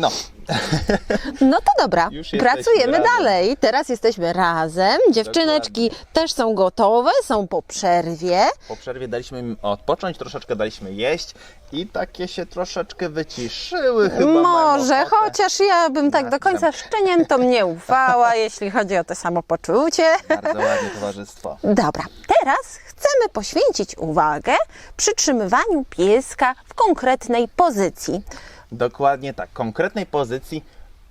No, No to dobra, pracujemy razem. dalej. Teraz jesteśmy razem. Dziewczyneczki też są gotowe, są po przerwie. po przerwie daliśmy im odpocząć, troszeczkę daliśmy jeść i takie się troszeczkę wyciszyły chyba. Może, chociaż ja bym tak do końca szczeniętom nie ufała, jeśli chodzi o to samopoczucie. Bardzo ładnie towarzystwo. Dobra, teraz chcemy poświęcić uwagę przytrzymywaniu pieska w konkretnej pozycji. Dokładnie tak, konkretnej pozycji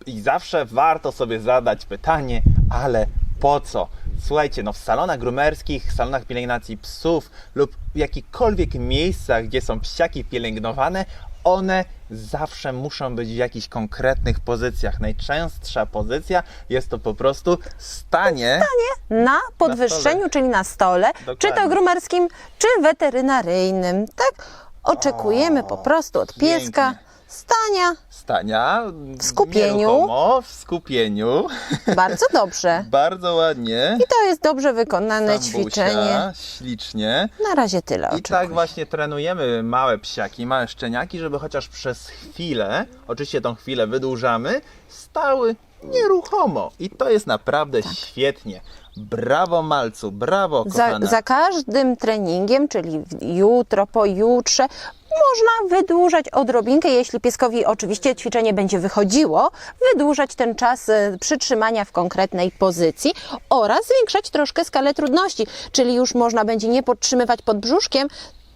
i zawsze warto sobie zadać pytanie, ale po co? Słuchajcie, no w salonach grumerskich, salonach pielęgnacji psów lub w jakichkolwiek miejscach, gdzie są psiaki pielęgnowane, one zawsze muszą być w jakichś konkretnych pozycjach. Najczęstsza pozycja jest to po prostu stanie. Na podwyższeniu, czyli na stole, czy to Dokładnie. grumerskim, czy weterynaryjnym. Tak? Oczekujemy po prostu od pieska pięknie. Stania. Stania W skupieniu. nieruchomo, w skupieniu. Bardzo dobrze. Bardzo ładnie. I to jest dobrze wykonane Sambusia, ćwiczenie. Ślicznie. Na razie tyle I tak właśnie trenujemy małe psiaki, małe szczeniaki, żeby chociaż przez chwilę, oczywiście tą chwilę wydłużamy, stały nieruchomo. I to jest naprawdę świetnie. Brawo Malcu, brawo Za, kochana. za każdym treningiem, czyli jutro, pojutrze, można wydłużać odrobinkę, jeśli pieskowi oczywiście ćwiczenie będzie wychodziło, wydłużać ten czas e, przytrzymania w konkretnej pozycji oraz zwiększać troszkę skalę trudności, czyli już można będzie nie podtrzymywać pod brzuszkiem,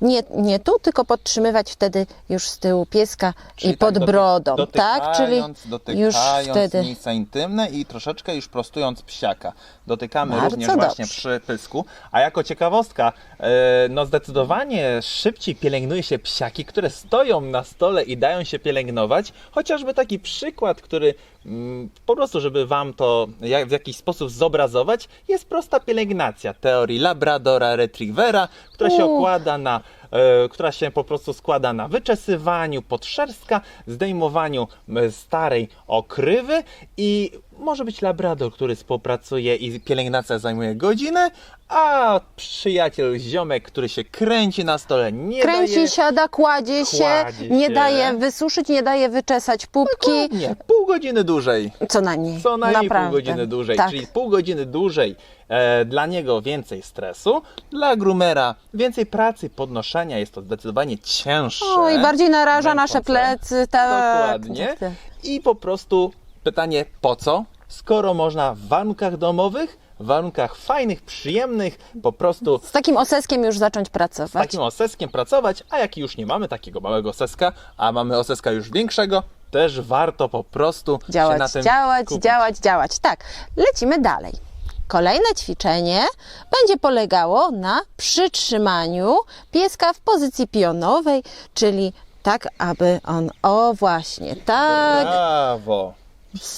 nie, nie tu, tylko podtrzymywać wtedy już z tyłu pieska Czyli i pod doty- brodą, tak? Czyli dotykając- dotykając już wtedy miejsca intymne i troszeczkę już prostując psiaka. Dotykamy Bardzo również właśnie dobrze. przy pysku. A jako ciekawostka, e, no zdecydowanie szybciej pielęgnuje się psiaki, które stoją na stole i dają się pielęgnować. Chociażby taki przykład, który mm, po prostu, żeby Wam to jak- w jakiś sposób zobrazować, jest prosta pielęgnacja teorii Labradora Retrievera, która się U. okłada na która się po prostu składa na wyczesywaniu podszerstka, zdejmowaniu starej okrywy i może być labrador, który współpracuje i pielęgnacja zajmuje godzinę, a przyjaciel, ziomek, który się kręci na stole, nie kręci, daje... siada, kładzie się, Kładzie nie się. daje wysuszyć, nie daje wyczesać pupki. Nie, pół godziny dłużej. Co najmniej. Co najmniej Naprawdę. pół godziny dłużej, Tak. czyli pół godziny dłużej e, dla niego więcej stresu, dla groomera więcej pracy, podnoszenia, jest to zdecydowanie cięższe. O, i bardziej naraża męczące. nasze plecy, tak. Dokładnie. tak, tak. I po prostu pytanie po co? Skoro można w warunkach domowych, w warunkach fajnych, przyjemnych, po prostu Z takim oseskiem już zacząć z pracować. takim oseskiem pracować, a jak już nie mamy takiego małego oseska, a mamy oseska już większego, też warto po prostu się na Działać, tym działać, skupić. działać, działać. Tak, lecimy dalej. Kolejne ćwiczenie będzie polegało na przytrzymaniu pieska w pozycji pionowej, czyli tak, aby on, o właśnie, tak, Brawo!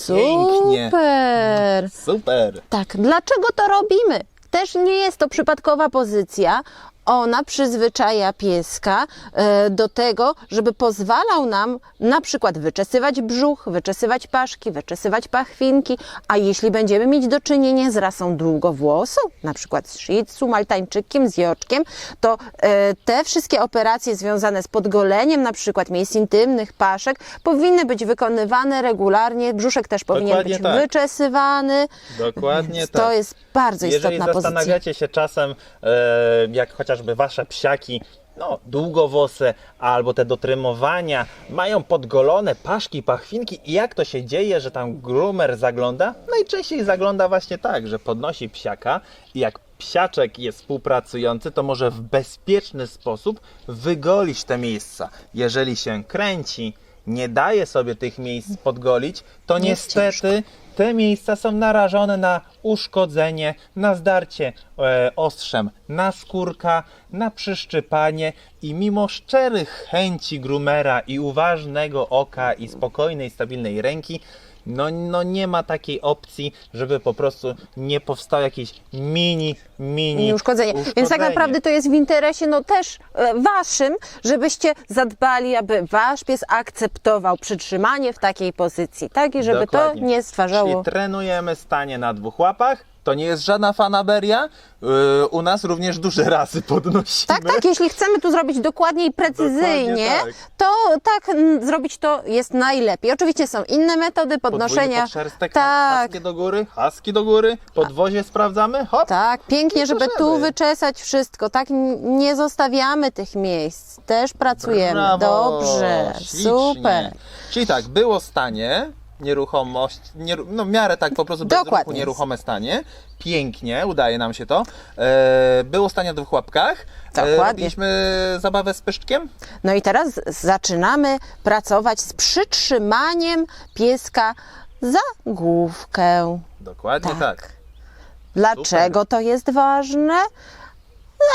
Pięknie. super. Super! Tak, dlaczego to robimy? Też nie jest to przypadkowa pozycja. Ona przyzwyczaja pieska e, do tego, żeby pozwalał nam na przykład wyczesywać brzuch, wyczesywać paszki, wyczesywać pachwinki, a jeśli będziemy mieć do czynienia z rasą długowłosą, na przykład z shih tzu, maltańczykiem, z joczkiem, to e, te wszystkie operacje związane z podgoleniem na przykład miejsc intymnych, paszek powinny być wykonywane regularnie. Brzuszek też powinien Dokładnie być tak. wyczesywany. Dokładnie Więc tak. To jest bardzo Jeżeli istotna pozycja. zastanawiacie się czasem, e, jak chociażby wasze psiaki, no, długowłose albo te do trymowania mają podgolone paszki, pachwinki i jak to się dzieje, że tam groomer zagląda? Najczęściej zagląda właśnie tak, że podnosi psiaka i jak psiaczek jest współpracujący, to może w bezpieczny sposób wygolić te miejsca. Jeżeli się kręci, nie daje sobie tych miejsc podgolić, to niestety te miejsca są narażone na uszkodzenie, na zdarcie e, ostrzem na skórka, na przyszczypanie i mimo szczerych chęci groomera i uważnego oka i spokojnej, stabilnej ręki, no, no nie ma takiej opcji, żeby po prostu nie powstało jakieś mini, mini i uszkodzenie. Więc tak uszkodzenie. naprawdę to jest w interesie no też e, waszym, żebyście zadbali, aby wasz pies akceptował przytrzymanie w takiej pozycji, tak? I żeby Dokładnie. to nie stwarzało Czyli trenujemy stanie na dwóch łapach. To nie jest żadna fanaberia. Yy, u nas również duże razy podnosimy. Tak, tak, jeśli chcemy tu zrobić dokładnie i precyzyjnie, tak. to tak zrobić to jest najlepiej. Oczywiście są inne metody podnoszenia. Podszerstek, Tak, haski do góry, haski do góry, podwozie sprawdzamy, hop. tak, pięknie, żeby tu wyczesać wszystko. Tak, nie zostawiamy tych miejsc. Też pracujemy. Brawo, Dobrze, ślicznie. super. Czyli tak, było stanie, nieruchomość, nieru, no w miarę tak po prostu bez Dokładnie. ruchu, nieruchome stanie. Pięknie, udaje nam się to. E, było stanie na dwóch łapkach. Dokładnie. robiliśmy zabawę z pyszczkiem. No i teraz zaczynamy pracować z przytrzymaniem pieska za główkę. Dokładnie Tak. tak. Dlaczego to jest ważne?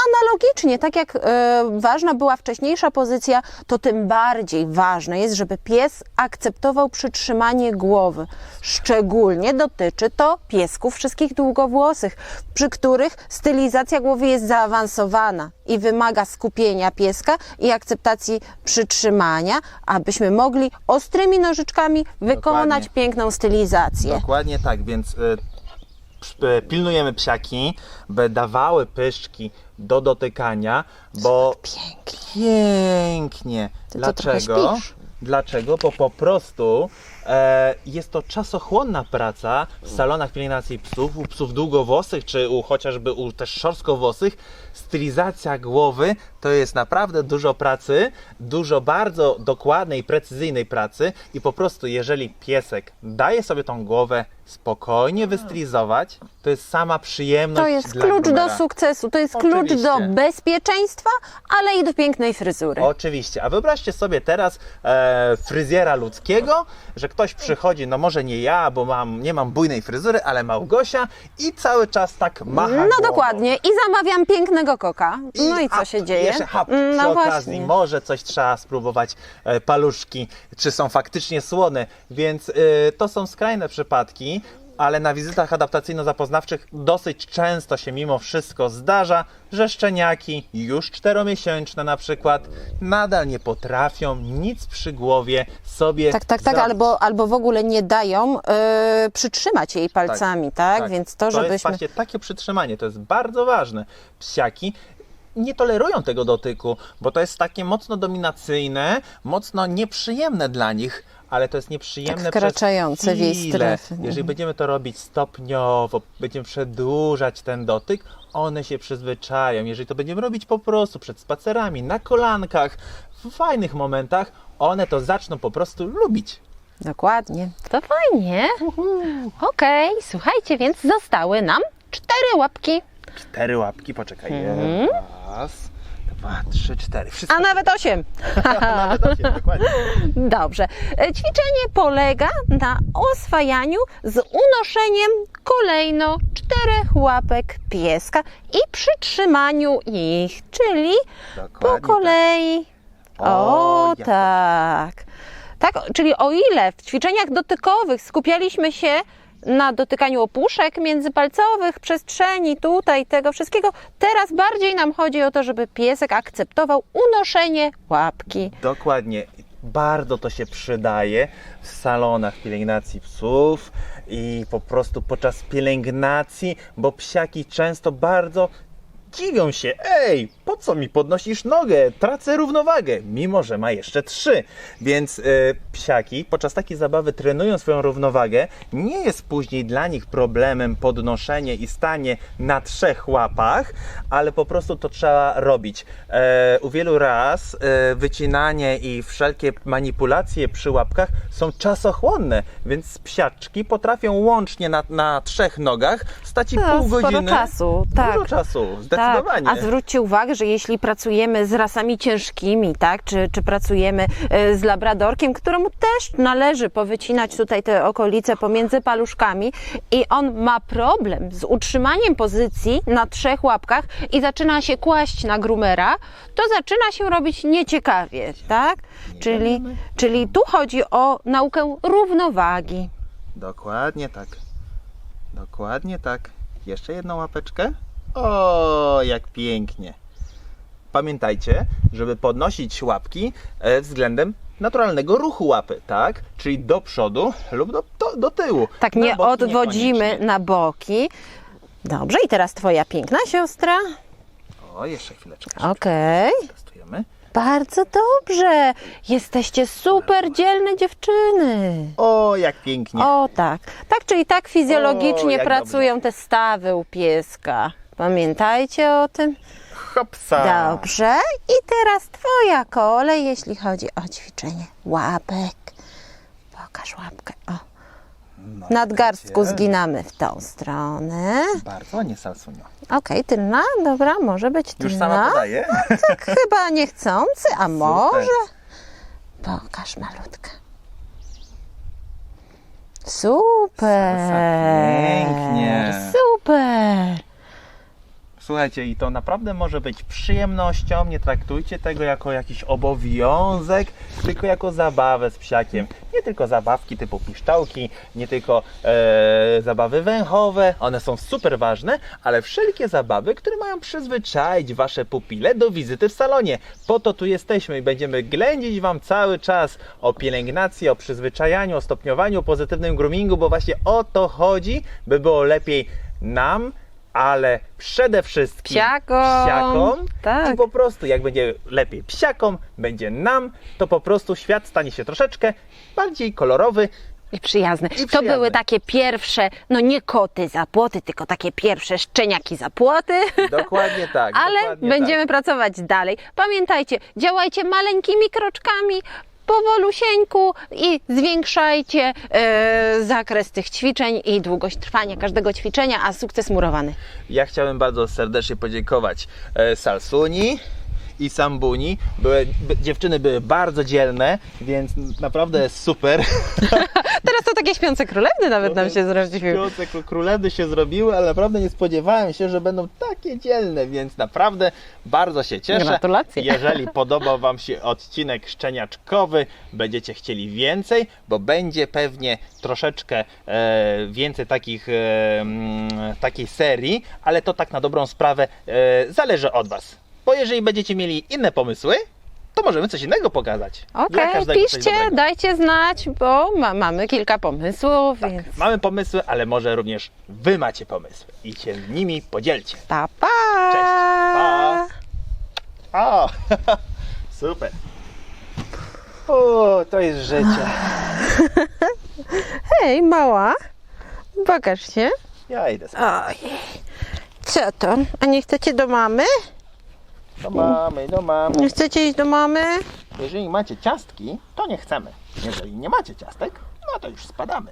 Analogicznie, tak jak e, ważna była wcześniejsza pozycja, to tym bardziej ważne jest, żeby pies akceptował przytrzymanie głowy. Szczególnie dotyczy to piesków wszystkich długowłosych, przy których stylizacja głowy jest zaawansowana i wymaga skupienia pieska i akceptacji przytrzymania, abyśmy mogli ostrymi nożyczkami wykonać Dokładnie. piękną stylizację. Dokładnie tak, więc y, y, pilnujemy psiaki, by dawały pyszczki do dotykania, bo Pięknie. pięknie. Dlaczego? Dlaczego? Bo po prostu jest to czasochłonna praca w salonach pielęgnacji psów, u psów długowłosych, czy u, chociażby u też szorstkowłosych. Stylizacja głowy to jest naprawdę dużo pracy, dużo bardzo dokładnej, precyzyjnej pracy i po prostu jeżeli piesek daje sobie tą głowę spokojnie wystylizować, to jest sama przyjemność To jest dla klucz do groomera. sukcesu, to jest klucz Oczywiście. do bezpieczeństwa, ale i do pięknej fryzury. Oczywiście, a wyobraźcie sobie teraz e, fryzjera ludzkiego, że ktoś przychodzi, no może nie ja, bo mam, nie mam bujnej fryzury, ale Małgosia i cały czas tak macha No głową. dokładnie i zamawiam pięknego koka. No i co się dzieje? Jeszcze hap, Mm, przy no okazji, właśnie. może coś trzeba spróbować, e, paluszki, czy są faktycznie słone, więc e, to są skrajne przypadki, ale na wizytach adaptacyjno-zapoznawczych dosyć często się mimo wszystko zdarza, że szczeniaki, już czteromiesięczne na przykład, nadal nie potrafią nic przy głowie sobie Tak, tak, tak, albo, albo w ogóle nie dają e, przytrzymać jej palcami, tak? Więc to, jest żebyśmy... właśnie takie przytrzymanie, to jest bardzo ważne. Psiaki nie tolerują tego dotyku, bo to jest takie mocno dominacyjne, mocno nieprzyjemne dla nich, ale to jest nieprzyjemne Tak wkraczające przez w jej. Jeżeli będziemy to robić stopniowo, będziemy przedłużać ten dotyk, one się przyzwyczają. Jeżeli to będziemy robić po prostu przed spacerami, na kolankach, w fajnych momentach, one to zaczną po prostu lubić. Dokładnie. To fajnie. Okej, słuchajcie, więc zostały nam cztery łapki. Cztery łapki, poczekaj. Raz, dwa, trzy, cztery. Wszystko A nawet osiem. nawet osiem, dokładnie. Dobrze. E, Ćwiczenie polega na oswajaniu z unoszeniem kolejno czterech łapek pieska i przytrzymaniu ich, czyli Dokładnie po tak. kolei. O, O, jak tak. Tak, czyli o ile w ćwiczeniach dotykowych skupialiśmy się na dotykaniu opuszek międzypalcowych, przestrzeni, tutaj, tego wszystkiego, teraz bardziej nam chodzi o to, żeby piesek akceptował unoszenie łapki. Dokładnie. Bardzo to się przydaje w salonach pielęgnacji psów i po prostu podczas pielęgnacji, bo psiaki często bardzo dziwią się. Ej, po co mi podnosisz nogę? Tracę równowagę, mimo że ma jeszcze trzy. Więc e, psiaki podczas takiej zabawy trenują swoją równowagę. Nie jest później dla nich problemem podnoszenie i stanie na trzech łapach, ale po prostu to trzeba robić. E, u wielu raz e, wycinanie i wszelkie manipulacje przy łapkach są czasochłonne, więc psiaczki potrafią łącznie na, na trzech nogach stać i No, pół godziny. czasu, tak. Dużo czasu, Tak, zdecydowanie. a zwróćcie uwagę, że jeśli pracujemy z rasami ciężkimi, tak, czy, czy pracujemy e, z labradorkiem, któremu też należy powycinać tutaj te okolice pomiędzy paluszkami i on ma problem z utrzymaniem pozycji na trzech łapkach i zaczyna się kłaść na grumera, to zaczyna się robić nieciekawie, tak? Czyli, czyli tu chodzi o naukę równowagi. Dokładnie tak. Dokładnie tak. Jeszcze jedną łapeczkę. O, jak pięknie. Pamiętajcie, żeby podnosić łapki e, względem naturalnego ruchu łapy, tak? Czyli do przodu lub do, do, do tyłu. Tak Na nie odwodzimy na boki. Dobrze, i teraz twoja piękna siostra. O, jeszcze chwileczkę. Okej. Testujemy. Bardzo dobrze. Jesteście super dzielne dziewczyny. O, jak pięknie. O tak. Tak czy i tak fizjologicznie O, pracują te stawy u pieska. Pamiętajcie o tym. Hopsa. Dobrze. I teraz twoja kolej, jeśli chodzi o ćwiczenie łapek. Pokaż łapkę. O. No, Nadgarstku wiecie. zginamy w tą stronę. Bardzo ładnie, Salsunio. Okej, tylna, dobra, może być tylna. Już sama podaje. Tak chyba niechcący, a może? Pokaż malutkę. Super. Pięknie. Super. Słuchajcie, i to naprawdę może być przyjemnością. Nie traktujcie tego jako jakiś obowiązek, tylko jako zabawę z psiakiem. Nie tylko zabawki typu piszczałki, nie tylko e, zabawy węchowe, one są super ważne, ale wszelkie zabawy, które mają przyzwyczaić wasze pupile do wizyty w salonie. Po to tu jesteśmy i będziemy ględzić wam cały czas o pielęgnacji, o przyzwyczajaniu, o stopniowaniu, o pozytywnym groomingu, bo właśnie o to chodzi, by było lepiej nam, ale przede wszystkim Psiakom. psiakom Tak. i po prostu jak będzie lepiej psiakom, będzie nam, to po prostu świat stanie się troszeczkę bardziej kolorowy. I przyjazne. To przyjazne. były takie pierwsze, no nie koty za płoty, tylko takie pierwsze szczeniaki za płoty. Dokładnie tak. Ale dokładnie będziemy tak. pracować dalej. Pamiętajcie, działajcie maleńkimi kroczkami, powolusieńku i zwiększajcie e, zakres tych ćwiczeń i długość trwania każdego ćwiczenia, a sukces murowany. Ja chciałem bardzo serdecznie podziękować e, Salsuni i Sambuni. Były, by, dziewczyny były bardzo dzielne, więc naprawdę super. Teraz to takie śpiące królewny nawet nam się zrobiły. Śpiące kró- królewny się zrobiły, ale naprawdę nie spodziewałem się, że będą takie dzielne, więc naprawdę bardzo się cieszę. Gratulacje. Jeżeli podobał Wam się odcinek szczeniaczkowy, będziecie chcieli więcej, bo będzie pewnie troszeczkę e, więcej takich, e, takiej serii, ale to tak na dobrą sprawę e, zależy od Was. Bo jeżeli będziecie mieli inne pomysły, to możemy coś innego pokazać. Okej, coś piszcie, dajcie znać, bo ma, mamy kilka pomysłów, Tak, więc mamy pomysły, ale może również Wy macie pomysły i się nimi podzielcie. pa, pa. Cześć. Pa. O, super. O, to jest życie. Hej, mała, pokaż się. Ja idę spać. Ojej, co to? A nie chcecie do mamy? Do mamy, do mamy. Nie chcecie iść do mamy? Jeżeli macie ciastki, to nie chcemy. Jeżeli nie macie ciastek, no to już spadamy.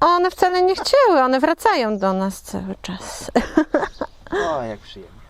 One wcale nie chciały, one wracają do nas cały czas. O, jak przyjemnie.